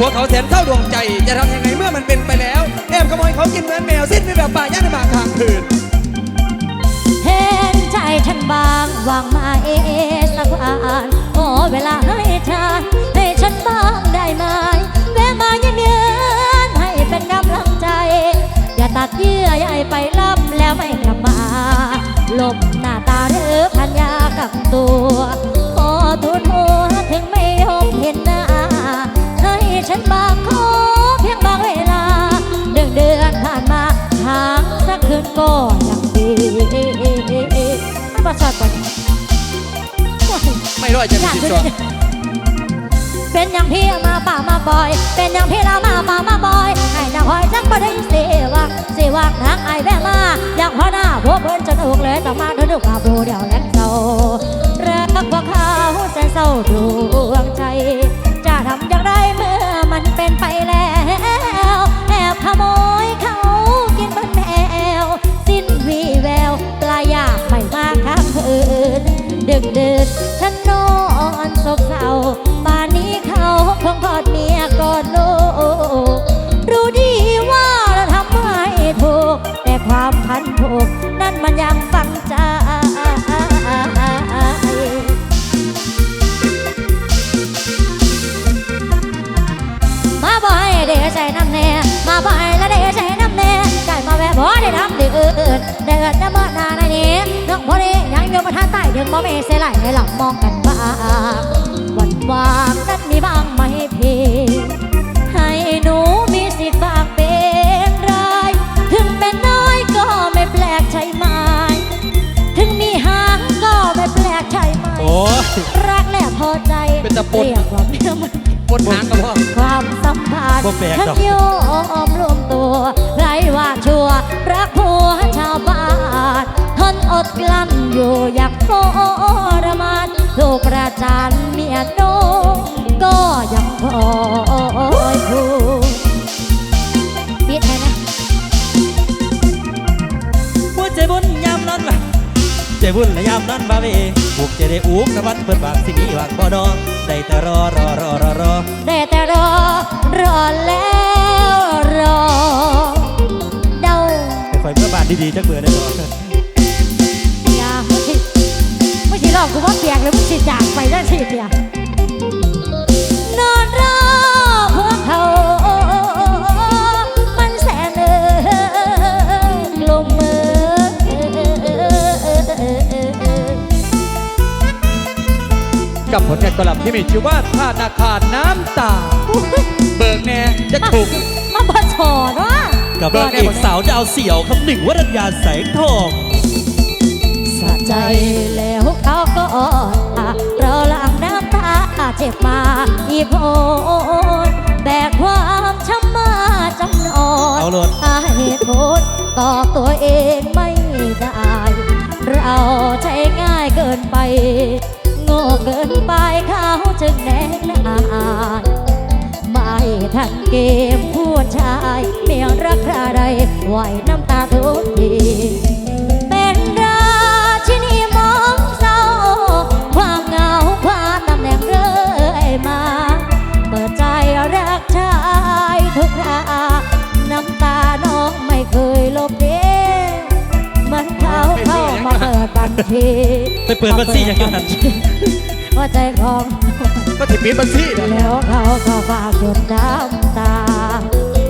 ผัวเขาแสนเศร้าดวงใจ จะทำยังไงเมื่อมันเป็นไปแล้ว แอบขโมยเขากินเหมือนแมวสิ้นไปแบบป่าย่างในบางทางคืนเห็นใจฉันบางวางมาเอสักวันขอเวลาให้ฉันให้ฉันบ้างได้ไหมแวะมาเยือนให้เป็นกำลังใจ อย่าตัดเยื่อใยไปล่ำแล้วไม่กลับมาหลบหน้าตาหรือพันยากับตัว ขอทุนหัวถึงไม่ยอมเห็นหน้า ฉันบางขอเพียงบางเวลาเดือนเดือนผ่านมาหางสักคืนก็ยังดีประสาทก่อนไม่ร้อยจะมีสิบสองเป็นอย่างพี่มาป่ามาบ่อย เป็นอย่างพี่เรามาป่ามาบ่อยให้นางหอยจักบ่ได้เสียวังเสียวังทางไอแวะมาอยากพอหน้าพวกเพิ่นจะถูกเลยต้องมาดูดูกับดูเดี๋ยวแลงเศร้ารักพวกเขาแสนเศร้าดวงใจ จะทำอย่างไรเมื่อ มันเป็นไปแล้ว แอบขโมยเขากินบนแอวสิ้นวีแววปลายากไม่มาข้างคืนดึกดึกฉันนอนศพเศร้า ยังอยู่มาทางใต้ถึงบ่มีเสยไหลให้หลับมองกันบ้างวันวางนั้นมีบ้างไหมพี่ให้หนูมีสิทธิ์บ้างเป็นไรถึงเป็นน้อยก็ไม่แปลกใช่ไหมถึงมีหางก็ไม่แปลกใช่ไหมโอ้ยรักและพอใจเป็นตะปนเรียกว่าเมียมัน ปนหางกับพ่อความสัมพันธ์บ่แปลกทั้ดงอกโยอมรวมตัวไรว่าชั่วรักผัวชาวบ้านทนอดกลั้นอยู่อยากทรมานถูกประจานเมียโนก็ยังคอยพูดปิดให้นะหัวใจบุญยามนั้นว่ะใจบุญและยามนั้นบาเวผูกใจได้อูกตะวันเปิดบางสิมีวางบ่ดองได้แต่รอรอรอรอรอได้แต่รอ รอแล้วรอ เดาให้คอยเมื่อบานดีๆจักเบื่อได้บ่ กับผลงานกอลัมน์ที่มีชื่อว่าธนาคารน้ำตา เบิกแน่จะถูกมาบอชอเนาะกับนางเอกสาวดาวเสี่ยวคำหนึ่งวรัญญาแสงทองสะใจแล้วเขาก็อ่อนเราหลังน้ำตาเจ็บมาอีโพนแบกความช้ำมาจำนอนเอาโลดหาเหตุผลตอบตัวเองไม่ได้ เราใจง่ายเกินไปโง่ เกินไปเขาจึงแน่นานไม่ทันเกมผู้ชายเมียรักใครใดไหวน้ำตาทุกทีเป็นราชินีมองเศร้า ความเหงาคว้าตำแหน่งเรื่อยมา เปิดใจรักชายทุกราน้ำตาน้องไม่เคยลบเลี้มันเขาเข้ามาเปิดบัญชีไปเปิดบัญชีอย่างนั้น ว่าใจของก็ถิปิดบัญชีเดี๋ยวแล้วเขาก็ฝากหยดน้ำตา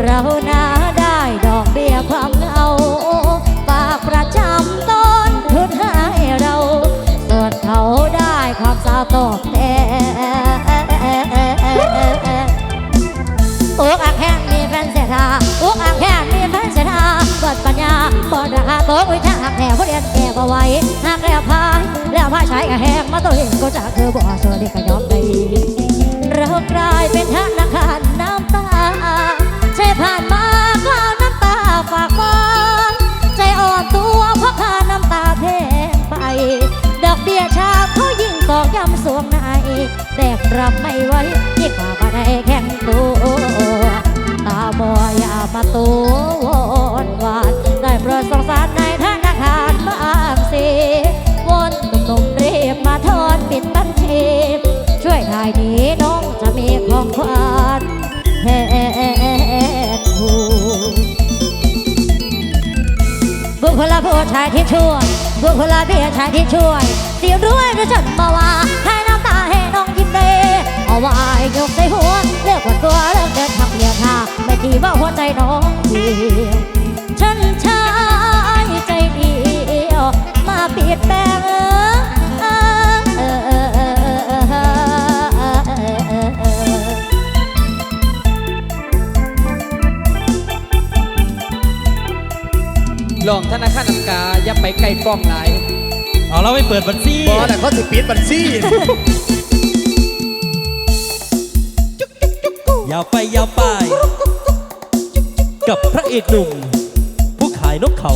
เราน่าได้ดอกเบี้ยความเหงาฝากประจำต้นทุนให้เรา ส่วนเขาได้ความสาวตอบแทนอกอักแห้งมีแฟนเสียทา เปิดปัญญาบอดราคาโต๊ะวิชาหักแถวเรียนแก่บ่ไหวหักแล้วพายแล้วพายใช้กับแหงมาตัวเองก็จะคือบ่สวัสดีก็ยอมได้เรากลายเป็นธนาคารน้ำตา ใช่ผ่านมาก็เอาน้ำตาฝากไว้ใจอ่อนตัวเพราะค่าน้ำตาแพงไป ดอกเบี้ยชาเขายิ่งตอกย้ำสวงในแบกรับไม่ไหวยิ่งกว่าภาในแข็งตัวตาบอยอย่ามาตัว ชายที่ช่วยบุคลาพี่ชายที่ช่วยสีรวยด้วยฉันมาว่าให้น้ำตาให้น้องยิ้มเด้เอาไว้ยกใส่หัวเลือกปวดตัวเลิกเดินทางเดียวทางไม่ดีว่าหัวใจน้องเดียวฉันชายใจเดียวมาปิดแปลง ลองธนาคารน้ำกาอย่าไปไกลกล้องหลายเอาเราไปเปิดบัญชีบอแต่เขาสิปิดบัญชียาวไปยาวไป กับพระเอกหนุ่ม ผู้ขายนกเขา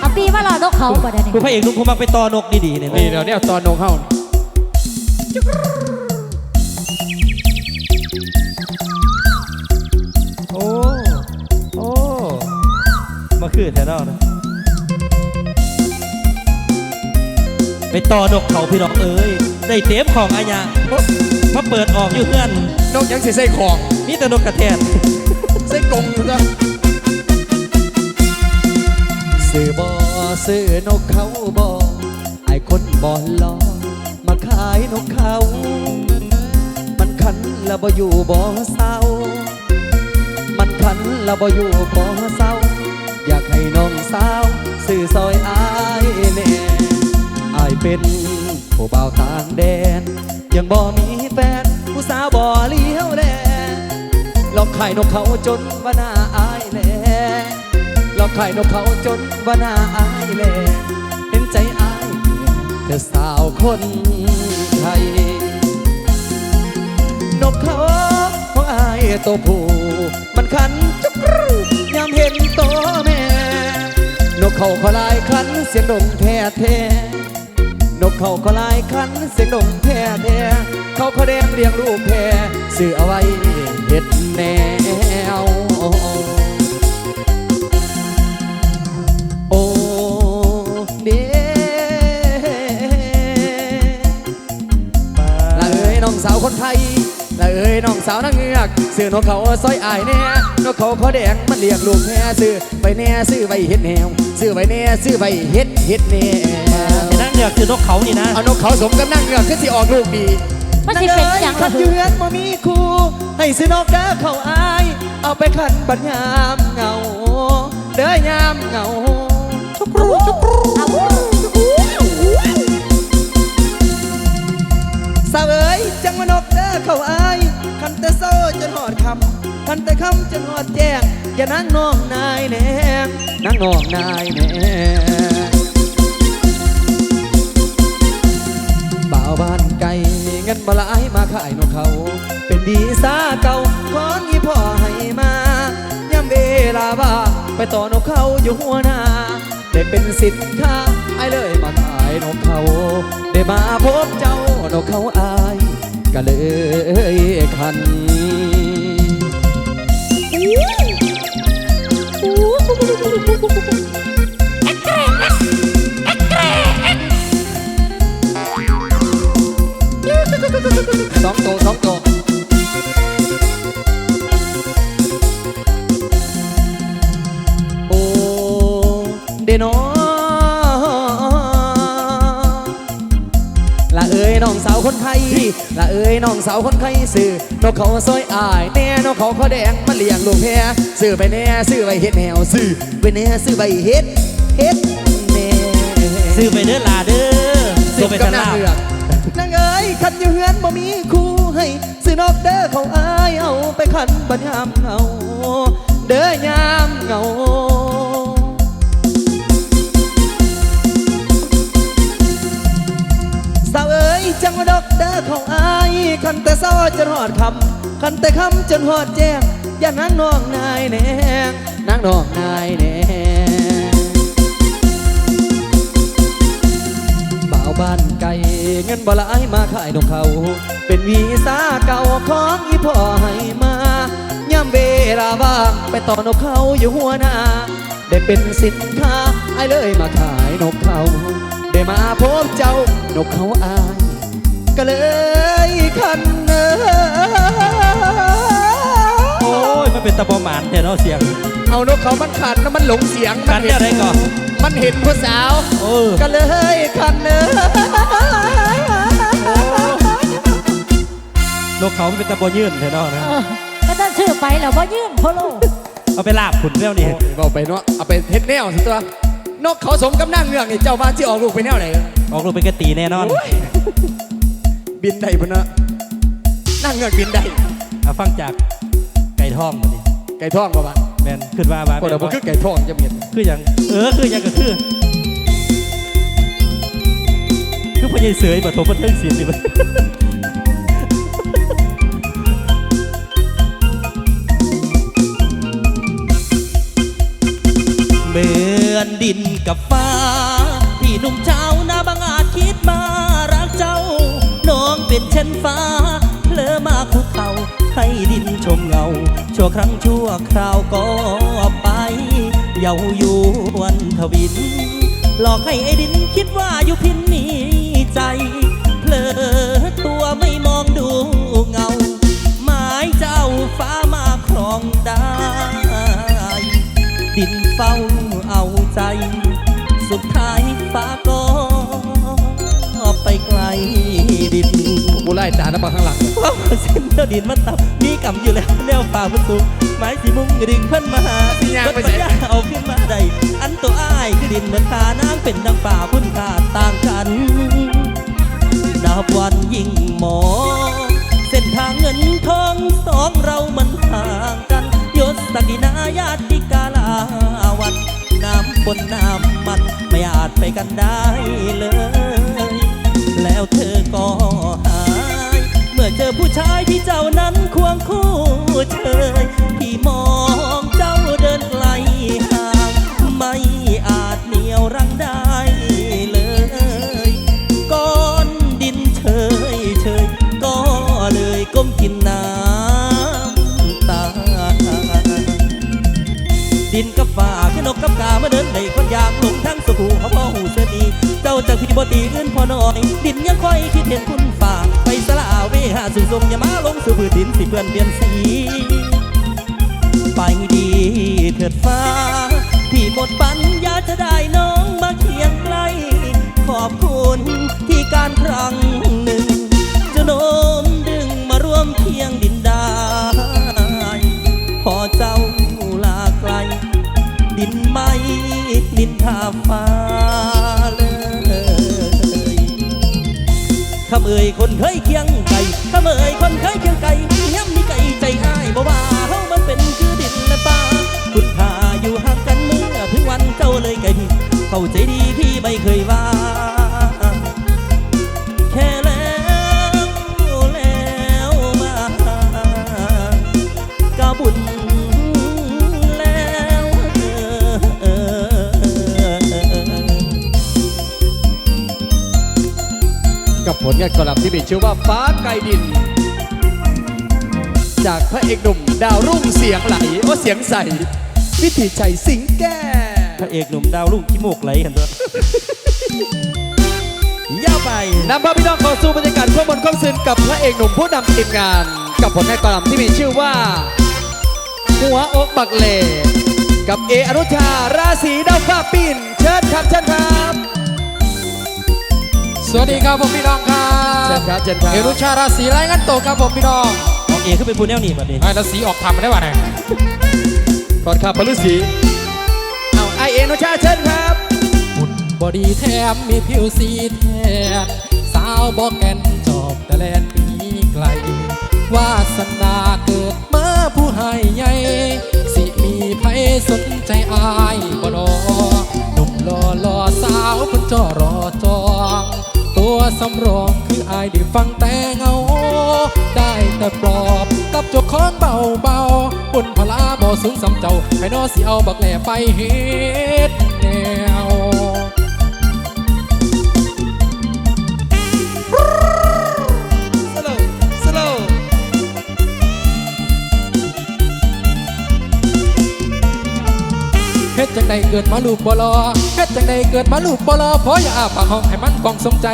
เอาปีมารอนกเขาก่อนเดี๋ยวนี้ผู้พระเอกหนุ่มผู้มาไปต่อนกดีๆเนี่ยนี่เดี๋ยวนี้เอาตอนนงเข้า คือแถวนอกนะไปต่อนกเขาพี่น้องเอ้ยได้เต็มของอาญามาเปิดออกอยู่เพื่อนนกยังสิใส่ของมีแต่นกกระแทนใส่กรงซะซื้อบอซื้อนกเขาบอไอคนบอลอมาขายนกเขา มันคันแล้วบ่อยู่บ่เศร้า มันคันแล้วบ่อยู่บ่เศร้า อยากให้น้องสาวซื้อซอยอายแน่อายเป็นผู้บ่าวต่างแดน ยังบ่มีแฟนผู้สาวบ่เลี้ยวแลลองขายนกเขาจนว่าหน้าอายแลลองขายนกเขาจนว่าหน้าอายแลเห็นใจอายเธอสาวคนไทยนกเขาของอายตัวผู้มันคันจ เขาขอลายคันเสียงดงแท้แท้นกเขาขอลายคันเสียงดงแท้แท้เขาเขาแดงเรียงลูกแพรสื่อเอาไว้เห็ดแนว โอ้เดละเอ้ยน้องสาวคนไทย อ้ยน้องสาวนางเงือกซื้อนกเขาซอยอายแน่นกเขาขอแดงมันเรียกลูกแน่ซื้อไปแน่ซื้อไปเฮ็ดแนวซื้อไปแน่ซื้อไปเฮ็ดเฮ็ดแนวไอ้นั่งเนี่ยคือนกเขานี่นะเอานกเขาสมกับนางเงือกคือสิออกลูกดีมันสิเป็นอย่างขัละดหืเยือนบ่มีคู่ให้ซื้อนกเด้อเขาอายเอาไปขันปัญญามเหงาเด้อยามเหงาชุกรูชุกรูเอาสาวเอ๋ยจังมานกเด้อเขาอาย คันแต่โซ่จนหอดคำคันแต่คำจนหอดแจ้ง อย่านั่งน้องนายแหนงนั่งนองนายแหนงบ่าวบ้านไก่เงินมาหลายมาขายนกเขา เป็นดีซาเก่าของอีพ่อให้มาย่ำเวลาบ้าไปต่อนกเขาอยู่หัวหน้าได้เป็นสินค้าไอเลยมาขายนกเขา ได้มาพบเจ้านกเขาอาย ก็เลยคันสองตัวสองตัว ละเอ้ยน้องสาวคนไทยซื้อนกเขาซอยอายแน่นกเขาเขาแดงมาเลี้ยงลูกแพรซื้อไปแน่ซื้อไปเฮ็ดแนวซื้อไปแน่ซื้อไปเฮ็ดเฮ็ดแน่ซื้อไปเด้อลาเด้อซื้อไปกัตบนาลางดเลือกนางเอ้ยคันอยู่เฮือนบ่มีคู่ให้ซื้อนอกเด้อเขาอายเอาไปขันบัดยามเหงาเด้อยามเหงา สาวเอ้ยจังว่าดอกเด้อเขาอายคันแต่เศร้าจนหอดคำคันแต่คำจนหอดแจ้งอย่านั่งน้องนายแนงนั่งน้องนายแนงบ่าวบ้านไก่เงินบ่หลายมาขายนกเขา เป็นวีซ่าเก่าของอีพ่อให้มาย่ำเวลาว่างไปต่อนกเขาอยู่หัวหน้าได้เป็นสินค้าไอ้เลยมาขายนกเขา ได้มาพบเจ้านกเขาอาย ก็เลยคันเอโอ้ยมันเป็นตะบอหมานแต่เนาะเสียงอเอานกเขามันขันแล้วมันหลงเสียงกันเห็เนี่ยอะไรก่อน มันเห็นผู้สาว เออ ก็เลยขันเนื้อนกเขาไม่เป็นตะโบยื่นเถอะเนาะนะ เออก็ต้องชื่อไปแล้วบ่ยื่นโพโล เอาไปลาบขุนเรื่องนี้บอกไปเนาะเอาไปเฮ็ดแนวสิตัว นกเขาสมกับนั่งเงือกนี่เจ้าบ้านที่ออกลูกไปแนวไหนออกลูกเป็นกระตีแน่นอนโอ้ยบินได้ปะเนาะนั่งเงือกบินได้เอาฟังจากไก่ทองมาดิไก่ทองประมาณแมนขึ้นว่าบ้าคนเราบ่คือไก่ทองจะเมียนคืออย่างเออคืออย่างก็คือคือพญายเสือบัดผมบันเทิงศิลป์ดิบัดเหมือน ดินกับฟ้าที่หนุ่มเจ้าหน้าบางอาจคิดมารักเจ้า น้องเป็นเช่นฟ้าเพลอมาคุกเขาให้ดินชมเงา ชั่วครั้งชั่วคราวก็ไป เยาอยู่วันทวิน หลอกให้ไอ้ดินคิดว่าอยู่พินมีใจ เพลอตัวไม่มองดูเงา หมายเจ้าฟ้ามาครองได้ เฝ้าเอาใจ สุดท้ายฟ้าก็ไปไกลดินกูไล่ตาหน้าบังข้างหลังว่าเส้นเดียวดินมันตับมีกำอยู่แล้วแนวฝ่ามันสูงไม้สีมุงกระดิ่งเพิ่นมาหาสิย่างไปเพิ่นใส่ปัญญาเอาขึ้นมาได้อันตัวอ้ายคือดินเหมือนขาน้ำเป็นดังฝ่าพุ่นขาดต่างกันนับวันยิ่งมองเส้นทางเงินทองสองเรามัน บนน้ำมันไม่อาจไปกันได้เลย แล้วเธอก็หาย เมื่อเจอผู้ชายที่เจ้านั้นควงคู่เชยที่มองเจ้าเดินไกลห่าง ไม่อาจเหนียวรั้งได้เลยก้อนดินเฉยเฉยก็เลยก้มกินน้ำตาดินกับฝ่าขึ้นนกกับกามาเดิน พี่บตีเงินพอน้อย ดินยังคอยคิดเห็นคุณฝ่า ไปสละเวหาสุทรงอย่ามาลงสู่พื้นดินสิเพื่อนเปลี่ยนสี ไปดีเถิดฟ้าที่หมดปัญญาจะได้น้องมาเคียงใกล้ ขอบคุณที่การครั้งหนึ่งจะโน้มดึงมาร่วมเคียงดินได้พอเจ้าลาไกล ดินไม่นินทาฟ้า คำเอ่ยคนเคยเคียงไก่คำเอ่ยคนเคยเคียงไก่ย้ำมีไก่ใจอ้ายบ่ว่าเฮามันเป็นคือดินและป่าคุณค่าอยู่ห่างกันเมื่อถึงวันเจ้าเลยไก่พี่เข้าใจดีพี่ไม่เคยว่า ลงานกอลัมน์ที่มีชื่อว่าฟ้าไกลดิน จากพระเอกหนุ่มดาวรุ่งเสียงไหลโอ้เสียงใสวิถีชัยสิงแก้พระเอกหนุ่มดาวรุ่งขี้มูกไหลกันด้วยย่าวไปนำพาพี่น้องเข้าสู่บรรยากาศข้อมนข้อมซึนกับพระเอกหนุ่มผู้นำทีมงาน กับผลงานกอลัมน์ที่มีชื่อว่า หัวอกบักเลกับเออนุชาราศีดาวฟ้าปิ่นเชิญครับเชิญครับ สวัสดีครับผมพี่น้องครัเชิญบครับเชิญครับเอรุชาราศีไรงันโตครับผมพี่น้องออกเอกขึ้นเป็นผู้แนวหนีบัดนี้ไอ้ราศีออกทำได้ป่ะเนี่ยก่อนครับพระฤาษีเอาไอเออนุชาเชิญครับหุ่นบอดีแถมมีผิวสีแทนสาวบอกแกนจอบแต่แลนปีไกลวาสนาเกิดมาผู้ให้ใหญ่สิมีไผสนใจอายบ่ดอหนุ่มรอรอสาวคนจอรอจอง ตัวสำรองคืออายได้ฟังแต่เงา ได้แต่ปลอบกับเจ้าของเบาเบาๆบนพลาบ่สูงสำเจ้าให้นอสิเอาบักแหล่ไปเฮ็ดแน เฮ็ดจังใดเกิดมาลูกบ่รอเฮ็ดจังใดเกิดมาลูกบ่รอเพราะอย่าอาปากห้องให้มันกองสมใจ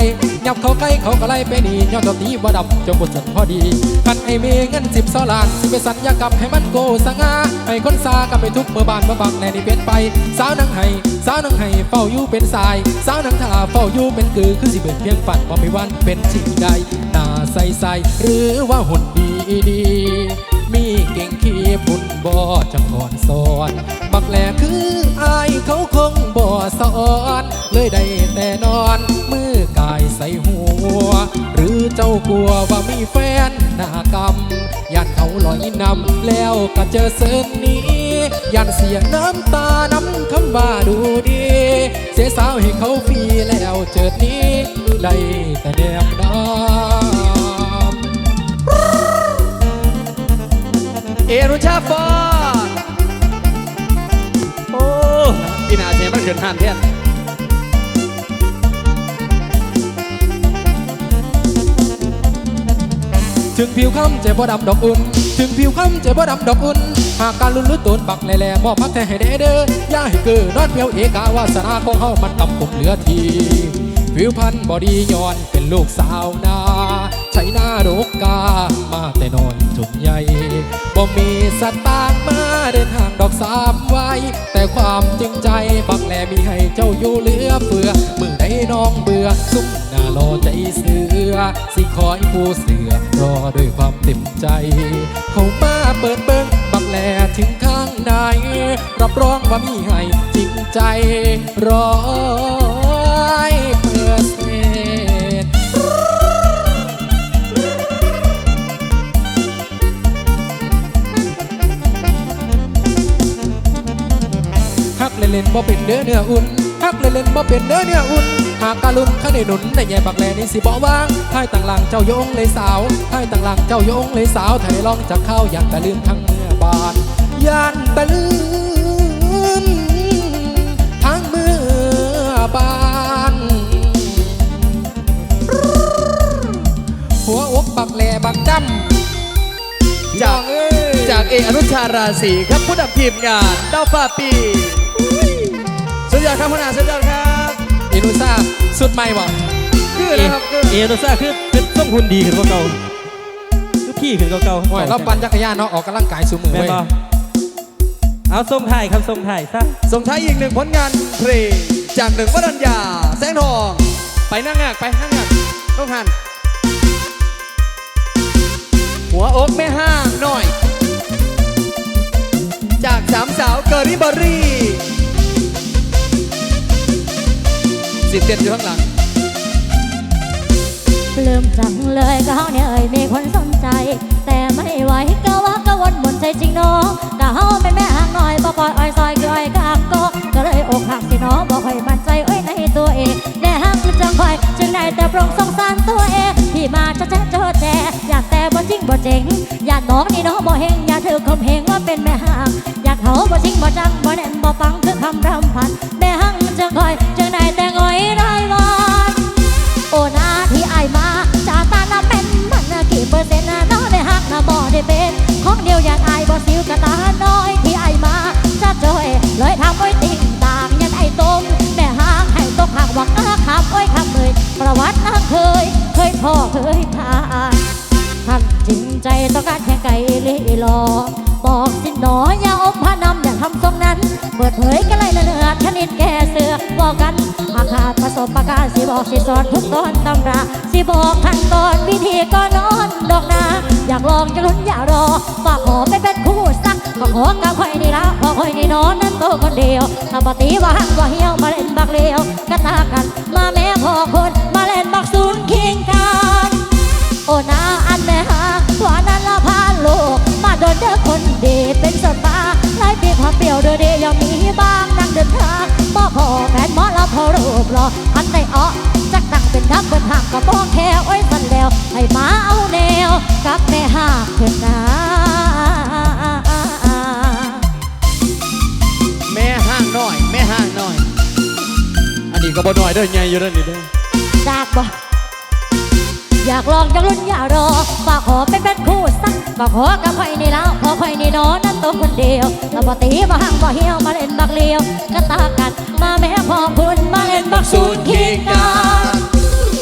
ยับเขาใกล้เขาก็ไล่ไปหนีย้อนดอกนี้บ่ดำจงบทสันพอดีคันไอเมเงินสิบสล้านสิไปสัญญากรรมให้มันโกสง่าให้คนซากับไปทุกเมื่อบานเมื่อบังแน่นี่เป็นไป สาวนังไห้สาวนังไห้เฝ้าอยู่เป็นสาย สาวนังทาเฝ้าอยู่เป็นกือคือสิเบิดเพียงฝันบ่มีวันเป็นสิ่งใดหน้าใสใสหรือว่าหุ่นดีดี บุญบ่จังอ่อนสอนบักแหลคืออายเขาคงบ่สอนเลยได้แต่นอนมือกายใส่หัว หรือเจ้ากลัวว่ามีแฟนหน้ากรรมยันเขาลอยนำแล้วก็เจอเส้นนี้ยันเสียน้ำตาน้ำคำว่าดูดี เสียสาวให้เขาฟรีแล้วเจิดนี้ได้แต่แนบน้ำเอรุชาฟอนโอ้พี่นาเสียมันเกินห้านเทียนถึงผิวคำเจ็บบ่ดำดอกอุ่น ถึงผิวคำเจ็บบ่ดำดอกอุ่น หากการลุ้นลุ้นตูนบักแหล่ๆมอบพักแต่ให้เด้อเด้อย่าให้เกิดนอนเพียวเอกาวาสนาของเฮามันต่ำผมเหลือที ผิวพันธ์บอดีย้อนเป็นลูกสาวนาใช้หน้าโรกกามาแต่นอน จุกใหญ่บ่มีสตางค์มาเดินทางดอกสามไว้ แต่ความจริงใจบักแหลมีให้เจ้าอยู่เหลือเฟือมือใดน้องเบื่อซุ่มหน้ารอใจเสือ สิคอยผู้เสือรอด้วยความเต็มใจ เขามาเปิดเบิ้งบักแหลถึงข้างในรับรองว่ามีให้จริงใจร้อยเปอร์เซ็น เล่นๆบ่เป็นเด้อเนื้ออุ่นฮักเล่นๆบ่เป็นเด้อเนื้ออุ่นหากการุนข้าได้หนุนได้แย่บักแลนี่สิบ่ว่างให้ต่างหลังเจ้าโยงเลยสาวให้ต่างหลังเจ้าโยงเลยสาวไทยลองจากข้าวอยากตะลืมทั้งเมื่อบานย่านตะลืมทั้งเมื่อบานหัวอกบักแลบักจำจากน้องเอ้ยจากเออนุชาราศีครับผู้นำทีมงานดาวฟ้าปีสุด ยอดครับพนาสุดยอดครับอินุซ่าสุดใหม่บ่คือเอนะครับคือเอโรซ่าคือเป็นต้องหุ่นดีขึ้นกว่าเก่าคือพี่ขึ้นกว่าเก่าโอ้ยเราปั่นจักรยานเนาะออกกำลังกายสูมือแม่นเว้ยบ่เอาทรงไทายครับทรงไทายซะส่งท้ายอีกหนึ่งผลงานเพลงจากหนึ่งวรัญญาแสงทองไปนั่งงากไปนั่งงากต้องหันหัวอกแม่ห้างหน่อย จากสามสาวเกอรี่เบอรี่ สิเต้นอยู่ข้างหลังปลื้มจังเลยก็เขาเนี่ยเอ่ยมีคนสนใจ แต่ไม่ไหวก็ว่าก็วนหมุนใจจริงเนาะก็เฮาเป็นแม่ห่างหน่อยบ่ปล่อยอ้อยซอยคืออ้อยกากก็ก็เลยอกหักสิเนาะบ่ค่อยมั่นใจเอ้ยในตัวเองแน่ห้างคือจังคอยจึงได้แต่ปรงสงสารตัวเองที่มาจะแจ๊ะโจแจอยากแต่บ่จริงบ่เจ๋งอยากน้องนี่เนาะบ่เฮงอยากถือคมเหงว่าเป็นแม่ห่างอยากเขาบ่จริงบ่จัง ลีลอบอกสิหนออย่าอมพานำอย่าทำทรงนั้น เปิดเผยกันเลยละเนือดชนิดแก่เสือบอกกันหากขาดประสบการสิบอกสิสอนทุกตอนตำราสิบอกขั้นตอนวิธีก็นอนดอกนาอยากลองจะลุ้นอย่ารอฝากขอไปเป็นคู่สักก็ขอกับคอยนี่ละพอคอยนี่นอนนั้นโตวคนเดียวถ้าปฏิว่าหักว่าเหี่ยวมาเล่นบักเลียวกระตากันมาแม่พอคนมาเล่นบักศูนย์คิงกันโอ้นาอันแม่ เปรี้ยวเดือเดียวยังมีบ้างนั่งเดินทางบ่พอแฟนหมอละพอรูปรออันในอ้อจักตั้งเป็นทักเป็นห่างก็บอกแค่โอ้ยสันแล้ว ให้มาเอาแนวกับแม่หากเถิดนาแม่ห้างหน่อย แม่ห้างหน่อย อันนี้ก็บ่หน่อยเด้อใหญ่อยู่เด้อนี่เด้อจากบ่ อยากลองอยากลุ้นอยารอฝากขอเป็นแฟนคู่สักฝากขอกับใครในแล้วพอใครในนอนนั้นตัวคนเดียวแต่พอตีมาห่างมาเหี่ยวมาเล่นบักเลี้ยวกระตากันมาแม่พ่อคุณมาเล่นบักสูตรขี้กา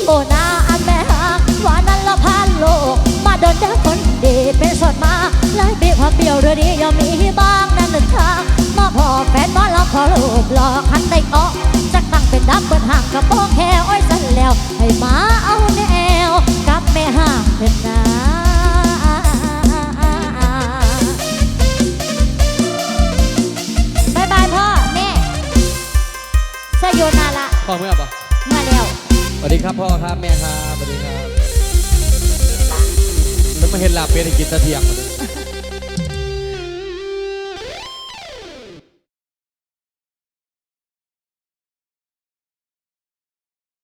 โอ้นาอันแม่หักหวานนั้นละพันโลกมาเดินเจอคนดีเป็นสดมาไล่ปีกยความเบี้ยวเรือนี้ยอมมีบ้างนั้นหนึ่งทางมาพอแฟนมาลองขอรูปหลอกคันได้เกาะจักตั้งเป็นดับเปิดห่างกับโป้แค่อ้อยสันแล้วให้มา ครั